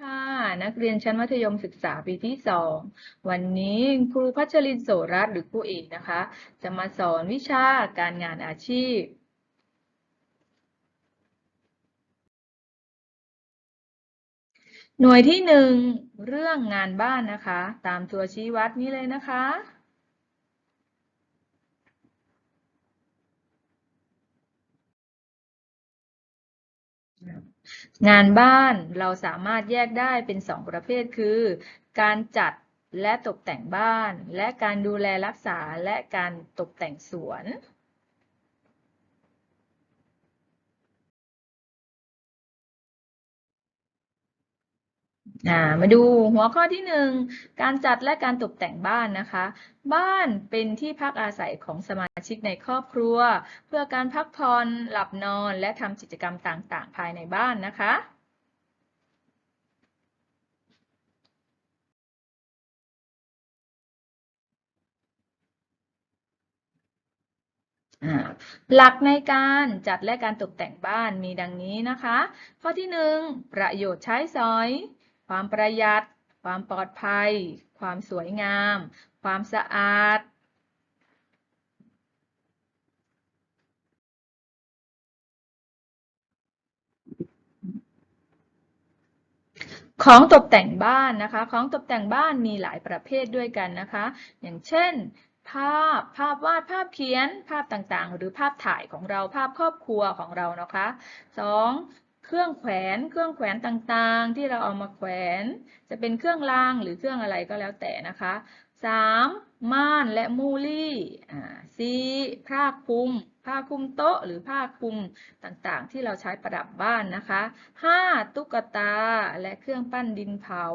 ค่ะนักเรียนชั้นมัธยมศึกษาปีที่ 2 วันนี้ครูพัชรินโสรัตน์หรือครูเอกนะคะ จะมาสอนวิชาการงานอาชีพ หน่วยที่หนึ่งเรื่องงานบ้านนะคะ ตามตัวชี้วัดนี้เลยนะคะ งานบ้านเราสามารถแยกได้เป็นสองประเภทคือ การจัดและตกแต่งบ้าน และการดูแลรักษาและการตกแต่งสวน มาดูหัวข้อที่หนึ่งการจัดและการตกแต่งบ้านนะคะ บ้านเป็นที่พักอาศัยของสมาชิกในครอบครัว เพื่อการพักผ่อนหลับนอนและทำกิจกรรมต่างๆ ภายในบ้านนะคะหลักในการจัดและการตกแต่งบ้านมีดังนี้นะคะ ข้อที่หนึ่งประโยชน์ใช้สอย ความประหยัด ความปลอดภัย ความสวยงาม ความสะอาดของตกแต่งบ้านนะคะ ของตกแต่งบ้านมีหลายประเภทด้วยกันนะคะ อย่างเช่น ภาพ ภาพวาด ภาพเขียน ภาพต่างๆ หรือภาพถ่ายของเรา ภาพครอบครัวของเรานะคะสอง เครื่องแขวน เครื่องแขวนต่างๆ ที่เราเอามาแขวน จะเป็นเครื่องรางหรือเครื่องอะไรก็แล้วแต่นะคะสามม่านและมูลี่สี่ผ้าคลุม ผ้าคลุมโต๊ะหรือผ้าคลุมต่างๆ ที่เราใช้ประดับบ้านนะคะห้าตุ๊กตาและเครื่องปั้นดินเผา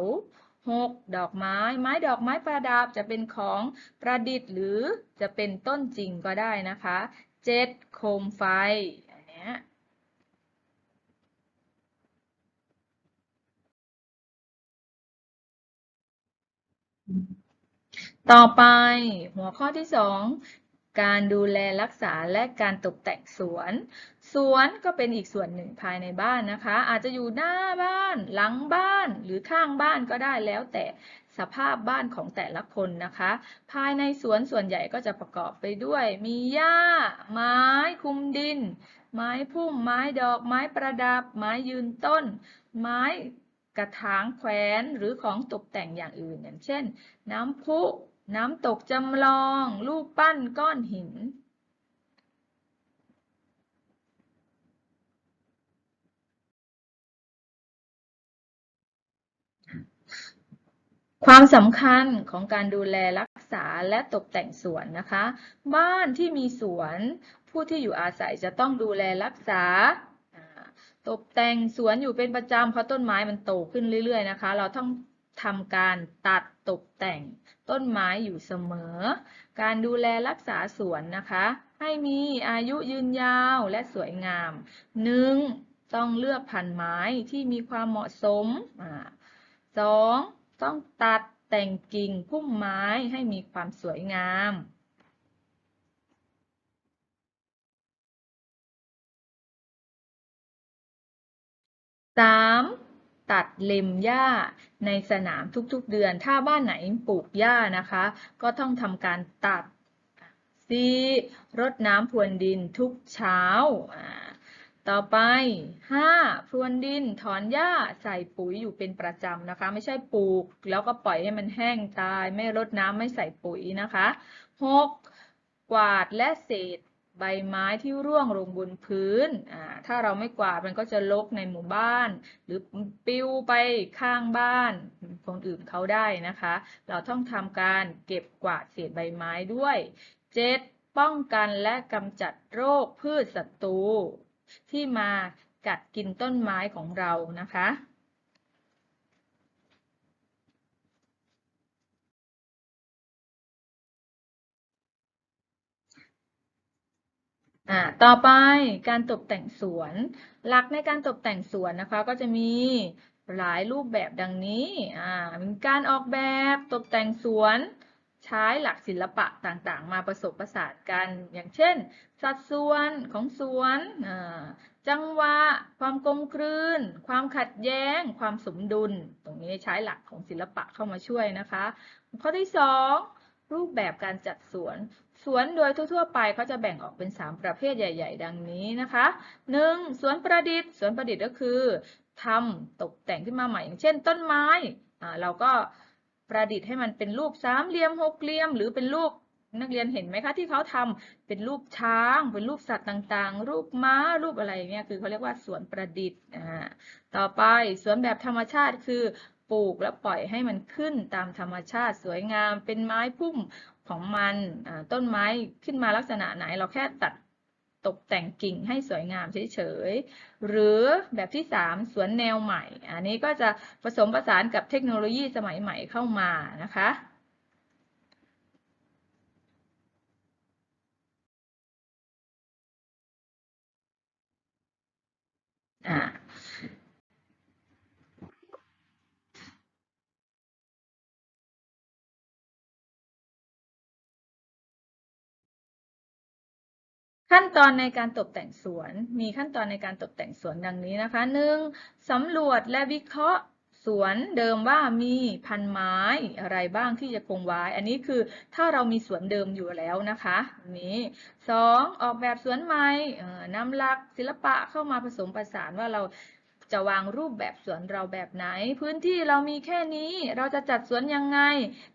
หกดอกไม้ ไม้ดอกไม้ประดับจะเป็นของประดิษฐ์หรือจะเป็นต้นจริงก็ได้นะคะเจ็ดโคมไฟอันเนี้ย ต่อไปหัวข้อที่สองการดูแลรักษาและการตกแต่งสวน สวนก็เป็นอีกส่วนหนึ่งภายในบ้านนะคะ อาจจะอยู่หน้าบ้าน หลังบ้านหรือข้างบ้านก็ได้แล้วแต่สภาพบ้านของแต่ละคนนะคะ ภายในสวนส่วนใหญ่ก็จะประกอบไปด้วย มีหญ้า ไม้คุมดิน ไม้พุ่ม ไม้ดอก ไม้ประดับ ไม้ยืนต้น ไม้ กระถางแขวนหรือของตกแต่งอย่างอื่น อย่างเช่น น้ำพุ น้ำตกจำลอง รูปปั้นก้อนหิน ความสำคัญของการดูแลรักษาและตกแต่งสวนนะคะ บ้านที่มีสวน ผู้ที่อยู่อาศัยจะต้องดูแลรักษาอ่า ตกแต่งสวนอยู่เป็นประจำเพราะต้นไม้มันโตขึ้นเรื่อย ๆ นะคะ เราต้องทำการตัดตกแต่งต้นไม้อยู่เสมอ การดูแลรักษาสวนนะคะ ให้มีอายุยืนยาวและสวยงามหนึ่งต้องเลือกพันธุ์ไม้ที่มีความเหมาะสมอสองต้องตัดแต่งกิ่งพุ่มไม้ให้มีความสวยงาม สามตัดเล็มหญ้าในสนามทุกๆเดือน ถ้าบ้านไหนปลูกหญ้านะคะ ก็ต้องทำการตัดสี่รดน้ำพรวนดินทุกเช้าอ่าต่อไปห้าพรวนดินถอนหญ้าใส่ปุ๋ยอยู่เป็นประจำนะคะ ไม่ใช่ปลูก แล้วก็ปล่อยให้มันแห้งตาย ไม่รดน้ำไม่ใส่ปุ๋ยนะคะหกกวาดและเศษ ใบไม้ที่ร่วงลงบนพื้น ถ้าเราไม่กวาดมันก็จะรกในหมู่บ้าน หรือปิวไปข้างบ้านคนอื่นเขาได้นะคะ เราต้องทำการเก็บกวาดเศษใบไม้ด้วยเจ็ดป้องกันและกำจัดโรคพืชศัตรูที่มากัดกินต้นไม้ของเรานะคะ อ่าต่อไปการตกแต่งสวน หลักในการตกแต่งสวนนะคะ ก็จะมีหลายรูปแบบดังนี้อ่ามีการออกแบบตกแต่งสวน ใช้หลักศิลปะต่างๆ มาผสมผสานกัน อย่างเช่น สัดส่วนของสวนอ่าจังหวะ ความกลมกลืน ความขัดแย้ง ความสมดุล ตรงนี้ใช้หลักของศิลปะเข้ามาช่วยนะคะ ข้อที่สอง รูปแบบการจัดสวน สวนโดยทั่วๆ ไปเขาจะแบ่งออกเป็น 3 ประเภทใหญ่ ๆ ดังนี้นะคะ 1. สวนประดิษฐ์ สวนประดิษฐ์ก็คือทำตกแต่งขึ้นมาใหม่ อย่างเช่น ต้นไม้เราก็ประดิษฐ์ให้มันเป็นรูปสามเหลี่ยมหกเหลี่ยม หรือเป็นรูป นักเรียนเห็นไหมคะที่เขาทำเป็นรูปช้าง เป็นรูปสัตว์ต่างๆ รูปม้ารูปอะไรเงี้ยคือเขาเรียกว่าสวนประดิษฐ์อ่าต่อไปสวนแบบธรรมชาติคือปลูกแล้วปล่อยให้มันขึ้นตามธรรมชาติสวยงาม เป็นไม้พุ่มของมันอ่าต้นไม้ขึ้นมาลักษณะไหนเราแค่ตัดตกแต่งกิ่งให้สวยงามเฉยๆ หรือแบบที่ 3 สวนแนวใหม่ อันนี้ก็จะผสมผสานกับเทคโนโลยีสมัยใหม่เข้ามานะคะ อ่าขั้นตอนในการตกแต่งสวน มีขั้นตอนในการตกแต่งสวนดังนี้นะคะ 1. สำรวจและวิเคราะห์ สวนเดิมว่ามีพันไม้อะไรบ้างที่จะคงไว้ อันนี้คือถ้าเรามีสวนเดิมอยู่แล้วนะคะอันนี้ 2. องออกแบบสวนใหม่นำหลักศิลปะเข้ามาผสมผสานว่าเราจะวางรูปแบบสวนเราแบบไหน พื้นที่เรามีแค่นี้เราจะจัดสวนยังไง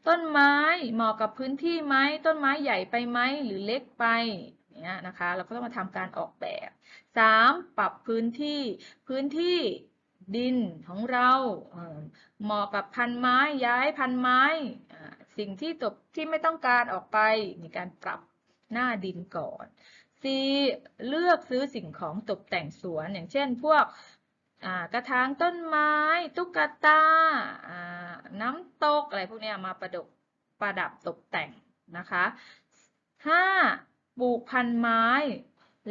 ต้นไม้เหมาะกับพื้นที่ไหมต้นไม้ใหญ่ไปไหมหรือเล็กไปเนี่ยนะคะ เราก็ต้องมาทำการออกแบบ 3. ปรับพื้นที่พื้นที่ ดินของเราเหมาะกับพันไม้ย้ายพันไม้ สิ่งที่ตกที่ไม่ต้องการออกไปมีการปรับหน้าดินก่อน 4. เลือกซื้อสิ่งของตกแต่งสวนอย่างเช่นพวกกระถางต้นไม้ ตุ๊กตา น้ำตก อะไรพวกนี้มาประดับประดับตกแต่งนะคะ 5. ปลูกพันไม้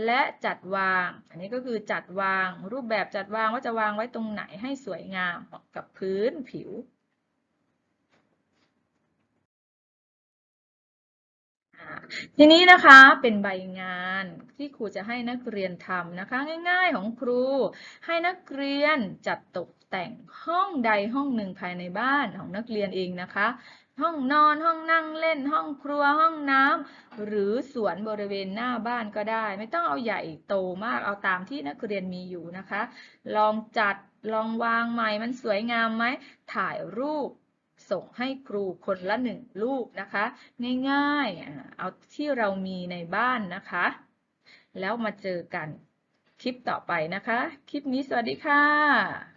และจัดวาง อันนี้ก็คือจัดวางรูปแบบจัดวางว่าจะวางไว้ตรงไหนให้สวยงามกับพื้นผิว ทีนี้นะคะเป็นใบงานที่ครูจะให้นักเรียนทำนะคะ ง่ายๆของครู ให้นักเรียนจัดตกแต่งห้องใดห้องหนึ่งภายในบ้านของนักเรียนเองนะคะ ห้องนอนห้องนั่งเล่นห้องครัวห้องน้ำหรือสวนบริเวณหน้าบ้านก็ได้ ไม่ต้องเอาใหญ่โตมากเอาตามที่นักเรียนมีอยู่นะคะ ลองจัดลองวางใหม่มันสวยงามไหมถ่ายรูปส่งให้ครูคนละหนึ่งรูปนะคะ ง่ายๆเอาที่เรามีในบ้านนะคะ แล้วมาเจอกันคลิปต่อไปนะคะ คลิปนี้สวัสดีค่ะ